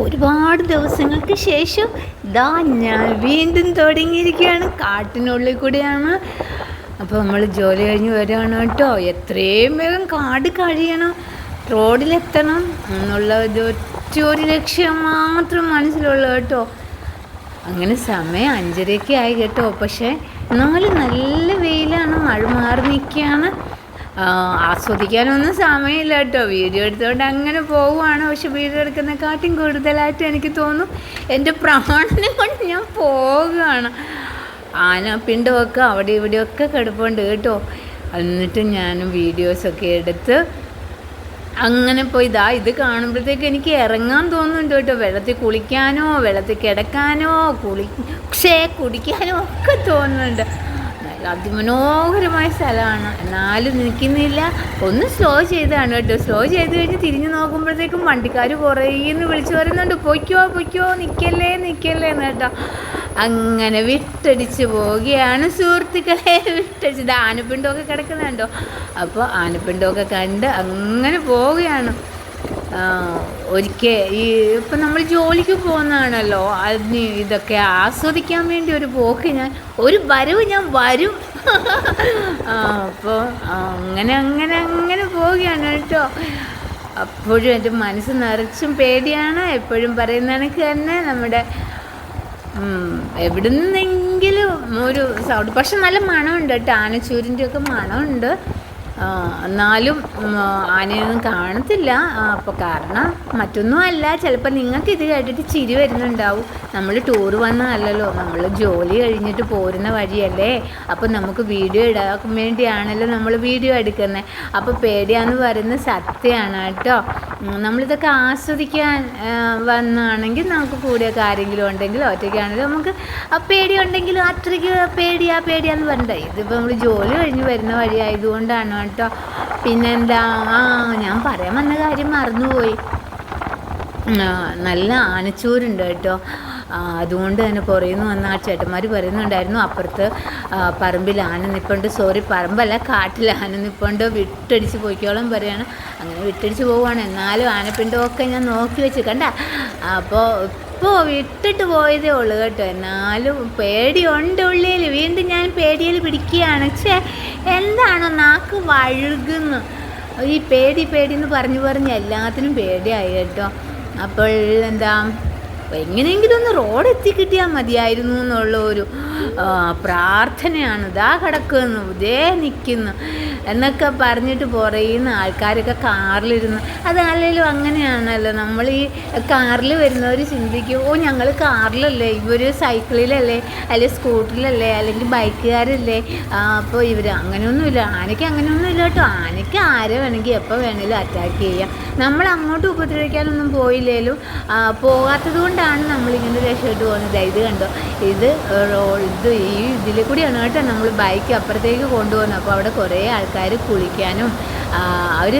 ഒരുപാട് ദിവസങ്ങൾക്ക് ശേഷം ദാ ഞാൻ വീണ്ടും തുടങ്ങിയിരിക്കുകയാണ്. കാട്ടിനുള്ളിൽ കൂടിയാണ്. അപ്പോൾ നമ്മൾ ജോലി കഴിഞ്ഞ് വരികയാണ് കേട്ടോ. എത്രയും വേഗം കാട് കഴിയണം. റോഡിലെത്തണം എന്നുള്ള ഒറ്റ ഒരു ലക്ഷ്യം മാത്രം മനസ്സിലുള്ളൂ കേട്ടോ. അങ്ങനെ സമയം അഞ്ചരയൊക്കെ ആയി കേട്ടോ. പക്ഷേ എന്നാലും നല്ല വെയിലാണ്. മഴ മാറി നിൽക്കുകയാണ്. ആസ്വദിക്കാനൊന്നും സമയമില്ല കേട്ടോ. വീഡിയോ എടുത്തുകൊണ്ട് അങ്ങനെ പോവുകയാണ് പക്ഷെ വീഡിയോ എടുക്കുന്നതിനെക്കാട്ടും കൂടുതലായിട്ട് എനിക്ക് തോന്നും എന്റെ പ്രാണനെ കൊണ്ട് ഞാൻ പോവുകയാണ്. ആന പിണ്ടമൊക്കെ അവിടെ ഇവിടെയൊക്കെ കിടപ്പുണ്ട് കേട്ടോ. എന്നിട്ട് ഞാൻ വീഡിയോസൊക്കെ എടുത്ത് അങ്ങനെ പോയി. ഇതാ ഇത് കാണുമ്പോഴത്തേക്ക് എനിക്ക് ഇറങ്ങാൻ തോന്നുന്നുണ്ട് കേട്ടോ. വെള്ളത്തിൽ കുളിക്കാനോ വെള്ളത്തിൽ കിടക്കാനോ കുളി പക്ഷേ കുടിക്കാനോ ഒക്കെ തോന്നുന്നുണ്ട്. അതിമനോഹരമായ സ്ഥലമാണ്. എന്നാലും നിൽക്കുന്നില്ല. ഒന്ന് സ്ലോ ചെയ്തതാണ് കേട്ടോ. സ്ലോ ചെയ്ത് കഴിഞ്ഞ് തിരിഞ്ഞു നോക്കുമ്പോഴത്തേക്കും വണ്ടിക്കാർ കുറേന്ന് വിളിച്ചു പറയുന്നുണ്ട്. പൊയ്ക്കോ പൊയ്ക്കോ നിൽക്കല്ലേ നിൽക്കല്ലേ എന്ന് കേട്ടോ. അങ്ങനെ വിട്ടടിച്ച് പോവുകയാണ് സുഹൃത്തുക്കളെ. വിട്ടടിച്ചത് ആനപ്പിണ്ടമൊക്കെ കിടക്കുന്നുണ്ടോ? അപ്പോൾ ആനപ്പിണ്ടമൊക്കെ കണ്ട് അങ്ങനെ പോവുകയാണ്. ഒരിക്കൽ ഈ ഇപ്പം നമ്മൾ ജോലിക്ക് പോകുന്നതാണല്ലോ അതിന് ഇതൊക്കെ ആസ്വദിക്കാൻ വേണ്ടി ഒരു പോക്ക് ഞാൻ ഒരു വരവ് ഞാൻ വരും. അപ്പോൾ അങ്ങനെ അങ്ങനെ അങ്ങനെ പോവുകയാണ് കേട്ടോ. അപ്പോഴും എന്റെ മനസ്സ് നിറച്ചും പേടിയാണ്. എപ്പോഴും പറയുന്ന എനിക്ക് തന്നെ നമ്മുടെ എവിടുന്നെങ്കിലും ഒരു സൗണ്ട്. പക്ഷെ നല്ല മണമുണ്ട് കേട്ടോ. ആനച്ചൂരിന്റെ ഒക്കെ മണമുണ്ട്. എന്നാലും ആനയൊന്നും കാണത്തില്ല. അപ്പോൾ കാരണം മറ്റൊന്നും അല്ല ചിലപ്പോൾ നിങ്ങൾക്ക് ഇത് കേട്ടിട്ട് ചിരി വരുന്നുണ്ടാവും. നമ്മൾ ടൂർ വന്നതല്ലല്ലോ നമ്മൾ ജോലി കഴിഞ്ഞിട്ട് പോരുന്ന വഴിയല്ലേ? അപ്പോൾ നമുക്ക് വീഡിയോ ഇടാൻ വേണ്ടിയാണല്ലോ നമ്മൾ വീഡിയോ എടുക്കുന്നത് അപ്പോൾ പേടിയാന്ന് പറയുന്നത് സത്യമാണ് കേട്ടോ. നമ്മളിതൊക്കെ ആസ്വദിക്കാൻ വന്നാണെങ്കിൽ നമുക്ക് കൂടെയൊക്കെ ആരെങ്കിലും ഉണ്ടെങ്കിൽ ഒറ്റയ്ക്കാണെങ്കിലും നമുക്ക് ആ പേടിയുണ്ടെങ്കിലും അത്രയ്ക്ക് പേടിയാ പേടിയാന്ന് പറഞ്ഞിട്ട്. ഇതിപ്പോൾ നമ്മൾ ജോലി കഴിഞ്ഞ് വരുന്ന വഴി ആയതുകൊണ്ടാണ് കേട്ടോ. പിന്നെന്താ? ആ ഞാൻ പറയാൻ വന്ന കാര്യം മറന്നുപോയി. നല്ല ആനച്ചൂരുണ്ട് കേട്ടോ. അതുകൊണ്ട് തന്നെ പുറയുന്നു വന്ന ആ ചേട്ടന്മാർ പറയുന്നുണ്ടായിരുന്നു. അപ്പുറത്ത് പറമ്പിൽ ആന നിപ്പുണ്ട്. സോറി പറമ്പല്ല കാട്ടിൽ ആന നിപ്പുണ്ട്. വിട്ടടിച്ച് പോയിക്കോളം പറയാണ്. അങ്ങനെ വിട്ടടിച്ച് പോവുകയാണ്. എന്നാലും ആനപ്പിണ്ടമൊക്കെ ഞാൻ നോക്കി വെച്ച്. കണ്ട? അപ്പോൾ ഇപ്പോൾ വിട്ടിട്ട് പോയതേ ഉള്ളൂ കേട്ടോ. എന്നാലും പേടിയുണ്ട് ഉള്ളിൽ. വീണ്ടും ഞാൻ പേടിയിൽ പിടിക്കുകയാണ്. പക്ഷേ എന്താണോ നാക്ക് വഴുകുന്നു. ഈ പേടി പേടി എന്ന് പറഞ്ഞു പറഞ്ഞ് എല്ലാത്തിനും പേടിയായി കേട്ടോ. അപ്പോൾ എന്താ എങ്ങനെയെങ്കിലും ഒന്ന് റോഡ് എത്തിക്കിട്ടിയാൽ മതിയായിരുന്നു എന്നുള്ള ഒരു പ്രാർത്ഥനയാണ്. ഇതാ കിടക്കുന്നു ഇതേ നിൽക്കുന്നു എന്നൊക്കെ പറഞ്ഞിട്ട് പുറയുന്ന ആൾക്കാരൊക്കെ കാറിലിരുന്ന്. അതല്ലെങ്കിലും അങ്ങനെയാണല്ലോ. നമ്മൾ ഈ കാറിൽ വരുന്നവർ ചിന്തിക്കും ഓ ഞങ്ങൾ കാറിലല്ലേ ഇവർ സൈക്കിളിലല്ലേ അല്ലെങ്കിൽ സ്കൂട്ടറിലല്ലേ അല്ലെങ്കിൽ ബൈക്കുകാരല്ലേ? അപ്പോൾ ഇവർ അങ്ങനെയൊന്നുമില്ല ആനയ്ക്ക് അങ്ങനെയൊന്നുമില്ല കേട്ടോ. ആനയ്ക്ക് ആരെ വേണമെങ്കിൽ എപ്പോൾ വേണമെങ്കിലും അറ്റാക്ക് ചെയ്യാം. നമ്മൾ അങ്ങോട്ട് ഉപദ്രവിക്കാനൊന്നും പോയില്ലേലും പോകാത്തത് കൊണ്ടാണ് നമ്മളിങ്ങനെ രക്ഷപ്പെട്ട് പോകുന്നത്. ഇത് കണ്ടോ? ഇത് ഇത് ഈ ഇതിൽ കൂടിയാണ് കേട്ടോ നമ്മൾ ബൈക്ക് അപ്പുറത്തേക്ക് കൊണ്ടുപോകുന്നത്. അപ്പോൾ അവിടെ കുറേ ആൾക്കാർ കുളിക്കാനും അവർ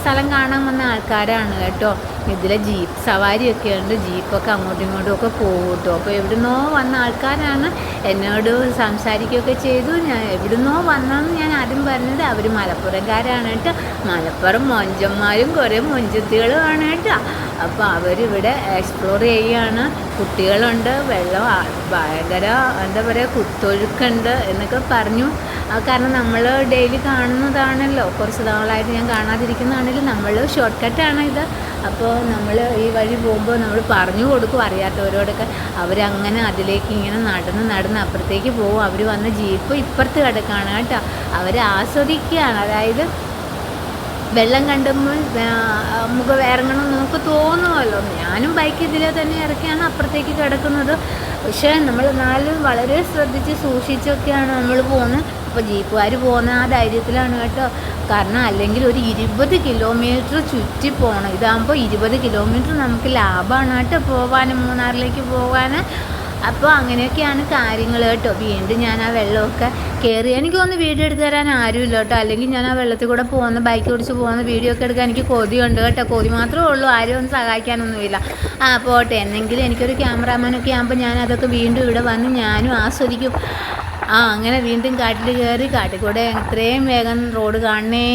സ്ഥലം കാണാൻ വന്ന ആൾക്കാരാണ് കേട്ടോ. ഇതിലെ ജീപ്പ് സവാരിയൊക്കെ ഉണ്ട് ജീപ്പൊക്കെ അങ്ങോട്ടും ഇങ്ങോട്ടും ഒക്കെ പോകും കേട്ടോ അപ്പോൾ എവിടുന്നോ വന്ന ആൾക്കാരാണ് എന്നോട് സംസാരിക്കുകയൊക്കെ ചെയ്തു. ഞാൻ എവിടുന്നോ വന്നെന്ന് ഞാൻ ആദ്യം പറഞ്ഞത് അവർ മലപ്പുറംകാരാണ് കേട്ടോ. മലപ്പുറം മൊഞ്ചന്മാരും കുറേ മൊഞ്ചത്തികളുമാണ് കേട്ടോ. അപ്പോൾ അവരിവിടെ എക്സ്പ്ലോർ ചെയ്യുകയാണ് കുട്ടികളുണ്ട് വെള്ളം ഭയങ്കര എന്താ പറയുക കുത്തൊഴുക്കുണ്ട് എന്നൊക്കെ പറഞ്ഞു. കാരണം നമ്മൾ ഡെയിലി കാണുന്നതാണല്ലോ. കുറച്ച് നാളായിട്ട് ഞാൻ കാണാതിരിക്കുന്നതാണെങ്കിലും നമ്മൾ ഷോർട്ട് കട്ടാണ് ഇത്. അപ്പോൾ നമ്മൾ ഈ വഴി പോകുമ്പോൾ നമ്മൾ പറഞ്ഞു കൊടുക്കും അറിയാത്തവരോടൊക്കെ. അവരങ്ങനെ അതിലേക്ക് ഇങ്ങനെ നടന്ന് നടന്ന് അപ്പുറത്തേക്ക് പോകും. അവർ വന്ന ജീപ്പ് ഇപ്പുറത്ത് കിടക്കുകയാണ് കേട്ടോ. അവർ ആസ്വദിക്കുകയാണ്. അതായത് വെള്ളം കണ്ടുമ്പോൾ നമുക്ക് ഇറങ്ങണം നമുക്ക് തോന്നുമല്ലോ. ഞാനും ബൈക്ക് ഇതിലെ തന്നെ ഇറക്കിയാണ് അപ്പുറത്തേക്ക് കിടക്കുന്നത്. പക്ഷേ നമ്മൾ നാല് വളരെ ശ്രദ്ധിച്ച് സൂക്ഷിച്ചൊക്കെയാണ് നമ്മൾ പോകുന്നത്. അപ്പോൾ ജീപ്പുകാർ പോകുന്ന ആ ധൈര്യത്തിലാണ് കേട്ടോ. കാരണം അല്ലെങ്കിൽ ഒരു ഇരുപത് കിലോമീറ്റർ ചുറ്റി പോകണം ഇതാകുമ്പോൾ ഇരുപത് കിലോമീറ്റർ നമുക്ക് ലാഭമാണ് കേട്ടോ പോകാൻ മൂന്നാറിലേക്ക് പോകാൻ അപ്പോൾ അങ്ങനെയൊക്കെയാണ് കാര്യങ്ങൾ കേട്ടോ. വീണ്ടും ഞാൻ ആ വെള്ളമൊക്കെ കയറി എനിക്ക് ഒന്ന് വീഡിയോ എടുത്ത് തരാൻ ആരുമില്ല കേട്ടോ. അല്ലെങ്കിൽ ഞാൻ ആ വെള്ളത്തിൽ കൂടെ പോകുന്ന ബൈക്ക് ഓടിച്ച് പോകുന്ന വീഡിയോ ഒക്കെ എടുക്കാൻ എനിക്ക് കൊതിയുണ്ട് കേട്ടോ. കൊതി മാത്രമേ ഉള്ളൂ. ആരും ഒന്നും സഹായിക്കാനൊന്നുമില്ല ആ പോട്ടെ. എന്നെങ്കിലും എനിക്കൊരു ക്യാമറാമാനൊക്കെ ആകുമ്പോൾ ഞാൻ അതൊക്കെ വീണ്ടും ഇവിടെ വന്ന് ഞാനും ആസ്വദിക്കും. ആ അങ്ങനെ വീണ്ടും കാട്ടിൽ കയറി കാട്ടിൽ കൂടെ എത്രയും വേഗം റോഡ് കാണണേ.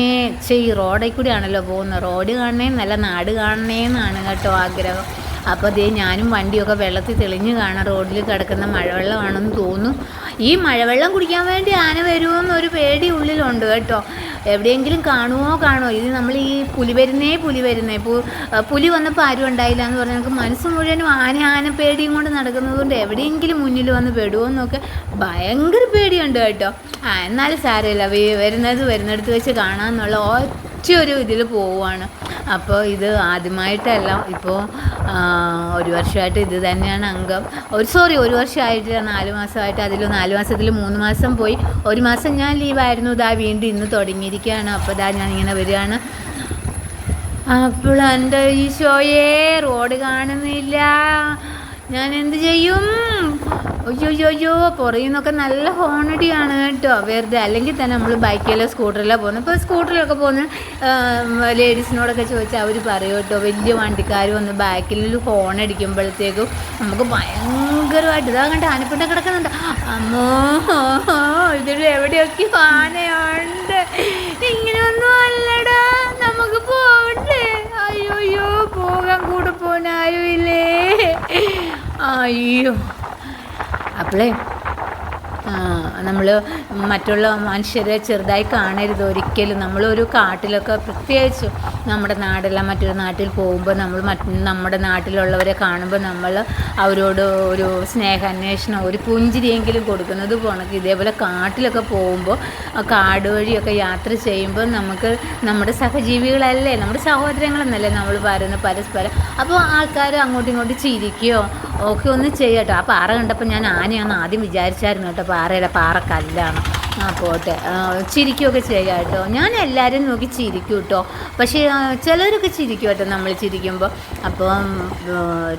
ഈ റോഡിൽ കൂടിയാണല്ലോ പോകുന്നത്. റോഡ് കാണണേ നല്ല നാട് കാണണേ എന്നാണ് കേട്ടോ ആഗ്രഹം. അപ്പോൾ അതേ ഞാനും വണ്ടിയൊക്കെ വെള്ളത്തിൽ തെളിഞ്ഞ് കാണാം. റോഡിൽ കിടക്കുന്ന മഴവെള്ളമാണെന്ന് തോന്നും ഈ മഴവെള്ളം കുടിക്കാൻ വേണ്ടി ആന വരുമോ എന്നൊരു പേടി ഉള്ളിലുണ്ട് കേട്ടോ. എവിടെയെങ്കിലും കാണുമോ കാണുമോ ഇത് നമ്മൾ ഈ പുലി വരുന്നേ പുലി വരുന്നേ. പു പുലി വന്നപ്പോൾ ആരും ഉണ്ടായില്ല എന്ന് പറഞ്ഞാൽ നമുക്ക് മനസ്സ് മുഴുവനും ആന ആന പേടിയും കൊണ്ട് നടക്കുന്നത് കൊണ്ട് എവിടെയെങ്കിലും മുന്നിൽ വന്ന് പെടുമോ എന്നൊക്കെ ഭയങ്കര പേടിയുണ്ട് കേട്ടോ. ആ എന്നാലും സാരമില്ല. വരുന്നത് വരുന്നിടത്ത് വെച്ച് കാണാമെന്നുള്ള ഒറ്റ ഒരു ഇതിൽ പോവുകയാണ് അപ്പോൾ ഇത് ആദ്യമായിട്ടല്ല ഇപ്പോൾ ഒരു വർഷമായിട്ട് ഇത് തന്നെയാണ് അംഗം. ഒരു സോറി ഒരു വർഷമായിട്ട് നാല് മാസമായിട്ട് അതിൽ നാല് മാസത്തിൽ മൂന്ന് മാസം പോയി. ഒരു മാസം ഞാൻ ലീവായിരുന്നു ഇതാ വീണ്ടും ഇന്ന് തുടങ്ങിയിരിക്കുകയാണ്. അപ്പോൾ ഇതാ ഞാൻ ഇങ്ങനെ വരികയാണ്. അപ്പോൾ എന്റെ ഈശോയെ റോഡ് കാണുന്നില്ല. ഞാൻ എന്ത് ചെയ്യും? അയ്യോ അയ്യോ അയ്യോ നിന്നൊക്കെ നല്ല ഹോണടിയാണ് കേട്ടോ. വെറുതെ അല്ലെങ്കിൽ തന്നെ നമ്മൾ ബൈക്കിലോ സ്കൂട്ടറിലോ പോകുന്നത് ഇപ്പോൾ സ്കൂട്ടറിലൊക്കെ പോകുന്ന ലേഡീസിനോടൊക്കെ ചോദിച്ചാൽ അവർ പറയും കേട്ടോ വലിയ വണ്ടിക്കാർ വന്ന് ബാക്കിൽ ഹോൺ അടിക്കുമ്പോഴത്തേക്കും നമുക്ക് ഭയങ്കരമായിട്ട് ഇതാ കണ്ട് ആനപ്പിണ്ട കിടക്കുന്നുണ്ട്. അമ്മോ ഇതിൽ എവിടെയൊക്കെ ആനയുണ്ട്. ഇങ്ങനെയൊന്നും അല്ലടാ നമുക്ക് പോകണ്ടേ അയ്യോ പോകാൻ കൂടെ പോകാൻ ആരുമില്ലേ? അയ്യോ. അപ്പോളേ നമ്മൾ മറ്റുള്ള മനുഷ്യരെ ചെറുതായി കാണരുത് ഒരിക്കലും. നമ്മളൊരു കാട്ടിലൊക്കെ പ്രത്യേകിച്ച് നമ്മുടെ നാടല്ല മറ്റൊരു നാട്ടിൽ പോകുമ്പോൾ നമ്മൾ മറ്റ് നമ്മുടെ നാട്ടിലുള്ളവരെ കാണുമ്പോൾ നമ്മൾ അവരോട് ഒരു സ്നേഹാന്വേഷണം ഒരു പുഞ്ചിരിയെങ്കിലും കൊടുക്കുന്നത് പോണക്ക് ഇതേപോലെ കാട്ടിലൊക്കെ പോകുമ്പോൾ ആ കാട് വഴിയൊക്കെ യാത്ര ചെയ്യുമ്പോൾ നമുക്ക് നമ്മുടെ സഹജീവികളല്ലേ നമ്മുടെ സഹോദരങ്ങളെന്നല്ലേ നമ്മൾ പറയുന്നത് പരസ്പരം. അപ്പോൾ ആൾക്കാർ അങ്ങോട്ടും ഇങ്ങോട്ടും ചിരിക്കുകയോ ഒക്കെ ഒന്ന് ചെയ്യട്ടോ ആ പാറ കണ്ടപ്പോൾ ഞാൻ ആനയാണെന്ന് ആദ്യം വിചാരിച്ചായിരുന്നു കേട്ടോ. പാറയുടെ പാറ കല്ലാണ് ആ പോട്ടെ. ചിരിക്കുകയൊക്കെ ചെയ്യാം കേട്ടോ. ഞാൻ എല്ലാവരും നോക്കി ചിരിക്കും കേട്ടോ. പക്ഷേ ചിലരൊക്കെ ചിരിക്കും കേട്ടോ നമ്മൾ ചിരിക്കുമ്പോൾ അപ്പം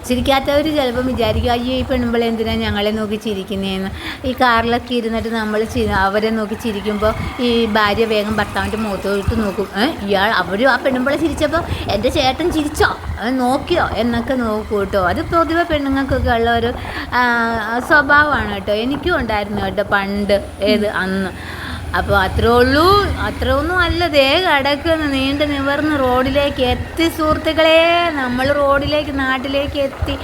ചിരിക്കാത്തവർ ചിലപ്പം വിചാരിക്കും അയ്യോ ഈ പെണ്ണുമ്പോൾ എന്തിനാണ് ഞങ്ങളെ നോക്കി ചിരിക്കുന്നതെന്ന് ഈ കാറിലൊക്കെ ഇരുന്നിട്ട് നമ്മൾ അവരെ നോക്കി ചിരിക്കുമ്പോൾ ഈ ഭാര്യ വേഗം ഭർത്താവിന്റെ മുഖത്തോട്ട് നോക്കും. ഇയാൾ അവരും ആ പെണ്ണുമ്പോൾ ചിരിച്ചപ്പോൾ എന്റെ ചേട്ടൻ ചിരിച്ചോ? നോക്കിയോ? എന്നൊക്കെ നോക്കൂ കേട്ടോ. അത് പൊതുവെ പെണ്ണുങ്ങൾക്കൊക്കെ ഉള്ള ഒരു സ്വഭാവമാണ് കേട്ടോ. എനിക്കും ഉണ്ടായിരുന്നു കേട്ടോ പണ്ട് ഏത് അന്ന് അപ്പോൾ അത്രേ ഉള്ളൂ. അത്ര ഒന്നും അല്ല. ദേ കിടക്കുന്നു. നീണ്ട് നിവർന്ന് റോഡിലേക്ക് എത്തി സുഹൃത്തുക്കളെ. നമ്മൾ റോഡിലേക്ക് നാട്ടിലേക്ക് എത്തി.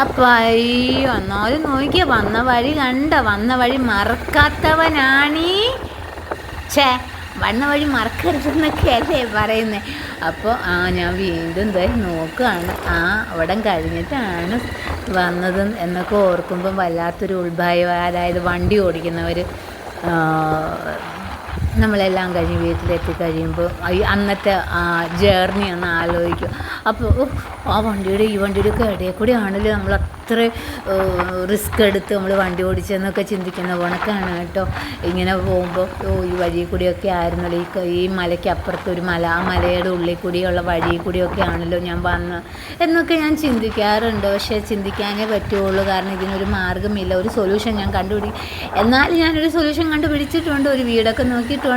അപ്പം അയ്യോ എന്നാലും നോക്കിയ വന്ന വഴി കണ്ട വന്ന വഴി മറക്കാത്തവനാണീ. ഛേ വന്ന വഴി മറക്കരുതെന്നൊക്കെ അല്ലേ പറയുന്നത് അപ്പോൾ ആ ഞാൻ വീണ്ടും ദേ നോക്കുകയാണ്. ആ അവിടം കഴിഞ്ഞിട്ടാണ് വന്നത് എന്നൊക്കെ ഓർക്കുമ്പം വല്ലാത്തൊരു ഉത്ഭയം അതായത് വണ്ടി ഓടിക്കുന്നവർ നമ്മളെല്ലാം കഴിഞ്ഞ് വീട്ടിലെത്തി കഴിയുമ്പോൾ ഈ അന്നത്തെ ആ ജേർണി ഒന്ന് ആലോചിക്കും അപ്പോൾ ആ വണ്ടിയുടെ ഈ വണ്ടിയുടെ ഒക്കെ ഇടയിൽ കൂടി ആണല്ലോ നമ്മൾ അത്ര റിസ്ക് എടുത്ത് നമ്മൾ വണ്ടി ഓടിച്ചെന്നൊക്കെ ചിന്തിക്കുന്ന കണക്കാണ് കേട്ടോ. ഇങ്ങനെ പോകുമ്പോൾ ഓ ഈ വഴി കൂടിയൊക്കെ ആയിരുന്നല്ലോ. ഈ ഈ മലയ്ക്ക് ഒരു മല ആ മലയുടെ ഉള്ളിൽ കൂടിയുള്ള വഴി കൂടിയൊക്കെ ആണല്ലോ ഞാൻ വന്ന്. എന്നൊക്കെ ഞാൻ ചിന്തിക്കാറുണ്ട്. പക്ഷേ ചിന്തിക്കാനേ പറ്റുള്ളൂ. കാരണം ഇതിനൊരു മാർഗമില്ല. ഒരു സൊല്യൂഷൻ ഞാൻ കണ്ടുപിടി എന്നാലും ഞാനൊരു സൊല്യൂഷൻ കണ്ടുപിടിച്ചിട്ടുണ്ട്. ഒരു വീടൊക്കെ നോക്കിയിട്ടുണ്ട്.